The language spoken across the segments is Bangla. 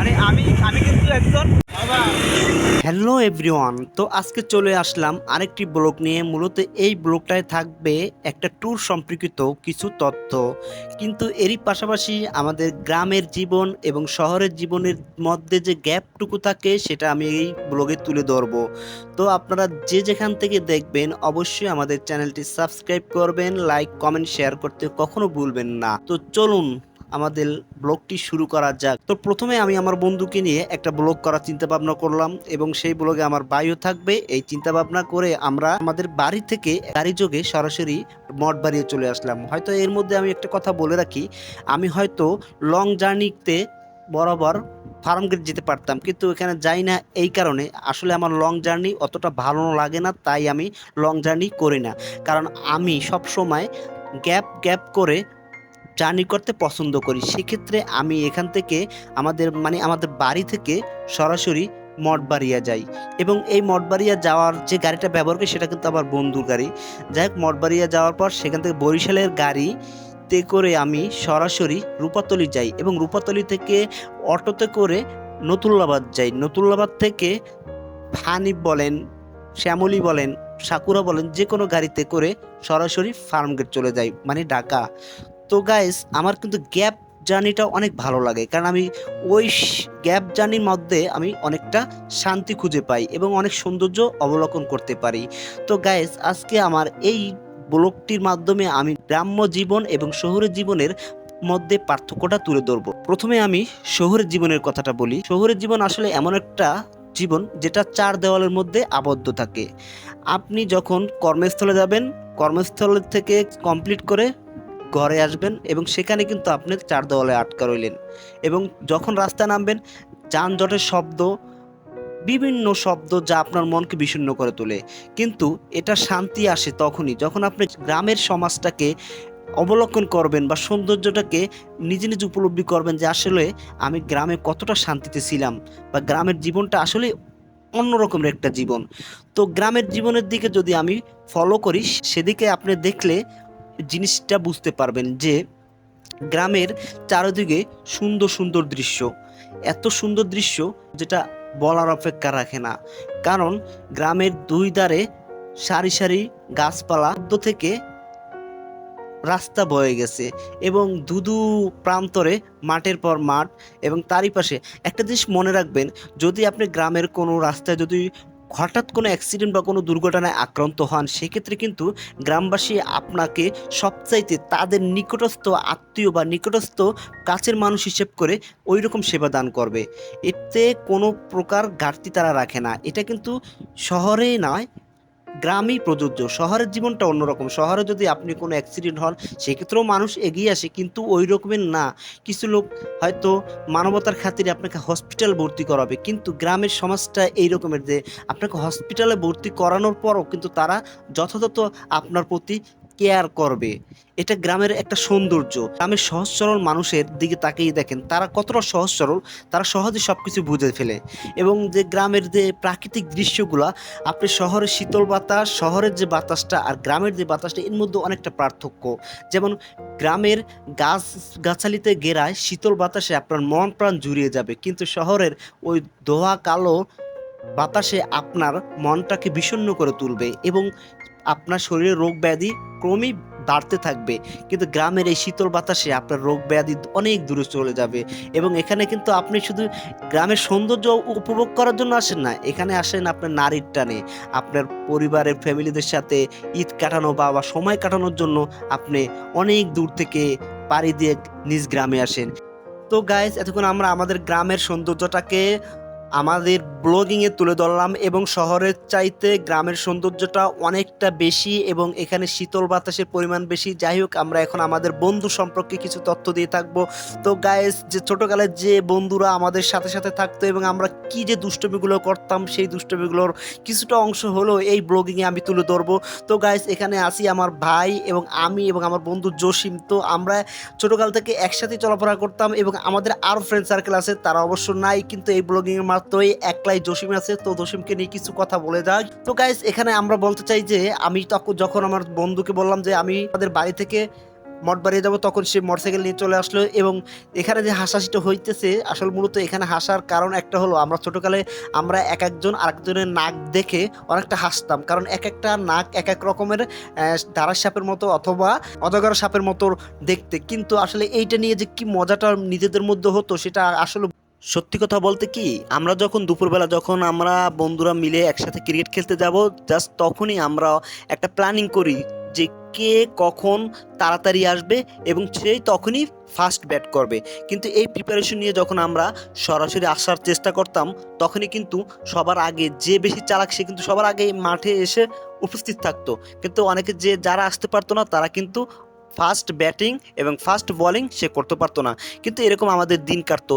আরে আমি আমি কিন্তু একজন হ্যালো এভরিওয়ান, তো আজকে চলে আসলাম আরেকটি ব্লগ নিয়ে। মূলত এই ব্লগটায় থাকবে একটা ট্যুর সম্পর্কিত কিছু তথ্য। কিন্তু এরই পাশাপাশি আমাদের গ্রামের জীবন এবং শহরের জীবনের মধ্যে যে গ্যাপটুকু থাকে, সেটা আমি এই ব্লগে তুলে ধরবো। তো আপনারা যে যেখান থেকে দেখবেন, অবশ্যই আমাদের চ্যানেলটি সাবস্ক্রাইব করবেন, লাইক, কমেন্ট, শেয়ার করতে কখনো ভুলবেন না। তো চলুন আমাদের ব্লগটি শুরু করা যাক। তো প্রথমে আমি আমার বন্ধুকে নিয়ে একটা ব্লগ করার চিন্তা ভাবনা করলাম এবং সেই ব্লগে আমার বাইও থাকবে। এই চিন্তা ভাবনা করে আমরা আমাদের বাড়ি থেকে গাড়ি যোগে সরাসরি মঠ বাড়িয়ে চলে আসলাম। হয়তো এর মধ্যে আমি একটা কথা বলে রাখি, আমি হয়তো লং জার্নিতে বরাবর ফার্ম গেট যেতে পারতাম, কিন্তু এখানে যাই না এই কারণে। আসলে আমার লং জার্নি অতটা ভালো লাগে না, তাই আমি লং জার্নি করি না। কারণ আমি সব সময় গ্যাপ গ্যাপ করে জার্নি করতে পছন্দ করি। সেক্ষেত্রে আমি এখান থেকে আমাদের মানে আমাদের বাড়ি থেকে সরাসরি মঠবাড়িয়া যাই। এবং এই মঠবাড়িয়া যাওয়ার যে গাড়িটা ব্যবহার করি সেটা কিন্তু আমার বন্ধুর গাড়ি। যাই হোক, মঠবাড়িয়া যাওয়ার পর সেখান থেকে বরিশালের গাড়ি তে করে আমি সরাসরি রূপাতলি যাই এবং রূপাতলি থেকে অটোতে করে নতুল্লাবাদ যাই। নতুল্লাবাদ থেকে হানিফ বলেন, শ্যামলী বলেন, সাকুরা বলেন যে কোনো গাড়িতে করে সরাসরি ফার্মগেট চলে যাই মানে ঢাকা। তো গাইস আমার কিন্তু গ্যাপ জার্নিটা অনেক ভালো লাগে। কারণ আমি ওই গ্যাপ জার্নির মধ্যে আমি অনেকটা শান্তি খুঁজে পাই এবং অনেক সৌন্দর্য অবলোকন করতে পারি। তো গাইস আজকে আমার এই ব্লগটির মাধ্যমে আমি গ্রাম্য জীবন এবং শহরের জীবনের মধ্যে পার্থক্যটা তুলে ধরবো। প্রথমে আমি শহরের জীবনের কথাটা বলি। শহরের জীবন আসলে এমন একটা জীবন যেটা চার দেওয়ালের মধ্যে আবদ্ধ থাকে। আপনি যখন কর্মস্থলে যাবেন, কর্মস্থল থেকে কমপ্লিট করে ঘরে আসবেন এবং সেখানে কিন্তু আপনি চার দেওয়ালে আটকা রইলেন। এবং যখন রাস্তায় নামবেন, যানজটের শব্দ, বিভিন্ন শব্দ যা আপনার মনকে বিষণ্ণ করে তোলে। কিন্তু এটা শান্তি আসে তখনই যখন আপনি গ্রামের সমাজটাকে অবলোকন করবেন বা সৌন্দর্যটাকে নিজে নিজে উপলব্ধি করবেন যে আসলে আমি গ্রামে কতটা শান্তিতে ছিলাম বা গ্রামের জীবনটা আসলে অন্যরকমের একটা জীবন। তো গ্রামের জীবনের দিকে যদি আমি ফলো করি, সেদিকে আপনি দেখলে জিনিসটা বুঝতে পারবেন যে গ্রামের চারিদিকে সুন্দর সুন্দর দৃশ্য। এত সুন্দর দৃশ্য যেটা বলার অপেক্ষা রাখে না। কারণ গ্রামের দুই ধারে সারি সারি গাছপালা থেকে রাস্তা বয়ে গেছে এবং দুদু প্রান্তরে মাঠের পর মাঠ এবং তারই পাশে একটা জিনিস মনে রাখবেন, যদি আপনি গ্রামের কোনো রাস্তায় যদি হঠাৎ কোনো অ্যাক্সিডেন্ট বা কোনো দুর্ঘটনায় আক্রান্ত হন, সেক্ষেত্রে কিন্তু গ্রামবাসী আপনাকে সবচাইতে তাদের নিকটস্থ আত্মীয় বা নিকটস্থ কাছের মানুষ হিসেব করে ওই রকম সেবা দান করবে। এতে কোনো প্রকার ঘাটতি তারা রাখে না। এটা কিন্তু শহরেই নয় গ্রামেই প্রযোজ্য। শহরের জীবনটা অন্যরকম। শহরে যদি আপনি কোনো অ্যাক্সিডেন্ট হন, সেক্ষেত্রেও মানুষ এগিয়ে আসে, কিন্তু ওই রকমের না। কিছু লোক হয়তো মানবতার খাতিরে আপনাকে হসপিটাল ভর্তি করাবে, কিন্তু গ্রামের সমাজটা এই রকমের যে, আপনাকে হসপিটালে ভর্তি করানোর পরও কিন্তু তারা যথাযথ আপনার প্রতি কেয়ার করবে। এটা গ্রামের একটা সৌন্দর্য। গ্রামের সহজ সরল মানুষের দিকে তাকিয়ে দেখেন, তারা কতটা সহজ সরল, তারা সহজে সব কিছু বুঝে ফেলে। এবং যে গ্রামের যে প্রাকৃতিক দৃশ্যগুলা, আপনি শহরের শীতল বাতাস, শহরের যে বাতাসটা আর গ্রামের যে বাতাসটা, এর মধ্যে অনেকটা পার্থক্য। যেমন গ্রামের গাছ, গাছালিতে গেরায় শীতল বাতাসে আপনার মন প্রাণ জুড়িয়ে যাবে। কিন্তু শহরের ওই দোহা কালো বাতাসে আপনার মনটাকে বিষণ্ণ করে তুলবে। এবং আপনার শরীরে রোগ ব্যাধি ক্রমেই বাড়তে থাকবে। কিন্তু গ্রামের এই শীতল বাতাসে আপনার রোগ ব্যাধি অনেক দূরে চলে যাবে এবং এখানে কিন্তু আপনি শুধু গ্রামের সৌন্দর্য উপভোগ করার জন্য আসেন না, এখানে আসেন আপনার নারীর টানে। আপনার পরিবারের ফ্যামিলিদের সাথে ঈদ কাটানো বা সময় কাটানোর জন্য আপনি অনেক দূর থেকে পাড়ি দিয়ে নিজ গ্রামে আসেন। তো গাইজ এতক্ষণ আমরা আমাদের গ্রামের সৌন্দর্যটাকে আমাদের ব্লগিংয়ে তুলে ধরলাম এবং শহরের চাইতে গ্রামের সৌন্দর্যটা অনেকটা বেশি এবং এখানে শীতল বাতাসের পরিমাণ বেশি। যাই হোক, আমরা এখন আমাদের বন্ধু সম্পর্কে কিছু তথ্য দিয়ে থাকব। তো গায়েস যে ছোটোকালের যে বন্ধুরা আমাদের সাথে সাথে থাকতো এবং আমরা কি যে দুষ্টমিগুলো করতাম, সেই দুষ্টমিগুলোর কিছুটা অংশ হলো এই ব্লগিংয়ে আমি তুলে ধরবো। তো গাইস এখানে আসি আমার ভাই এবং আমি এবং আমার বন্ধু জসিম। তো আমরা ছোটোকাল থেকে একসাথে চলাফেরা করতাম এবং আমাদের আরও ফ্রেন্ড সার্কেল আছে, তারা অবশ্য নাই, কিন্তু এই ব্লগিংয়ের মাত্রই একলাই জসিম আছে, তো জসিমকে নিয়ে কিছু কথা বলে যাক তো গাইস এখানে আমরা বলতে চাই যে, আমি তখন যখন আমার বন্ধুকে বললাম যে, আমি আমাদের বাড়ি থেকে মঠ বাড়িয়ে যাব, তখন সে মোটরসাইকেল নিয়ে চলে আসলো এবং এখানে যে হাসাহাসিটা হইতেছে, আসলে মূলত এখানে হাসার কারণ একটা হলো, আমরা ছোটোকালে আমরা এক একজন আরেকজনের নাক দেখে অনেকটা হাসতাম। কারণ এক একটা নাক এক এক রকমের দাঁড়ার সাপের মতো অথবা অজগর সাপের মতো দেখতে। কিন্তু আসলে এইটা নিয়ে যে কি মজাটা নিজেদের মধ্যে হতো, সেটা আসলে সত্যি কথা বলতে কি, আমরা যখন দুপুরবেলা যখন আমরা বন্ধুরা মিলে একসাথে ক্রিকেট খেলতে যাব জাস্ট তখনই আমরা একটা প্ল্যানিং করি যে কে কখন তাড়াতাড়ি আসবে এবং সেই তখনই ফার্স্ট ব্যাট করবে। কিন্তু এই প্রিপারেশন নিয়ে যখন আমরা সরাসরি আসার চেষ্টা করতাম, তখনই কিন্তু সবার আগে যে বেশি চালাক সে কিন্তু সবার আগে মাঠে এসে উপস্থিত থাকতো। কিন্তু অনেকে যে যারা আসতে পারতো না, তারা কিন্তু ফার্স্ট ব্যাটিং এবং ফার্স্ট বলিং সে করতে পারতো না। কিন্তু এরকম আমাদের দিন কাটতো।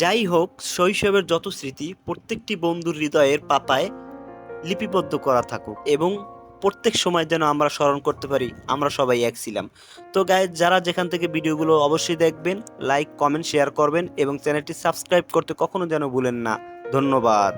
যাই হোক শৈশবের যত স্মৃতি, প্রত্যেকটি বন্ধুর হৃদয়ের পাতায় লিপিবদ্ধ করা থাকুক এবং প্রত্যেক সময় যেন আমরা স্মরণ করতে পারি, আমরা সবাই এক ছিলাম। তো গায়ে যারা যেখান থেকে ভিডিওগুলো অবশ্যই দেখবেন লাইক কমেন্ট শেয়ার করবেন এবং চ্যানেলটি সাবস্ক্রাইব করতে কখনো যেন ভুলেন না। ধন্যবাদ।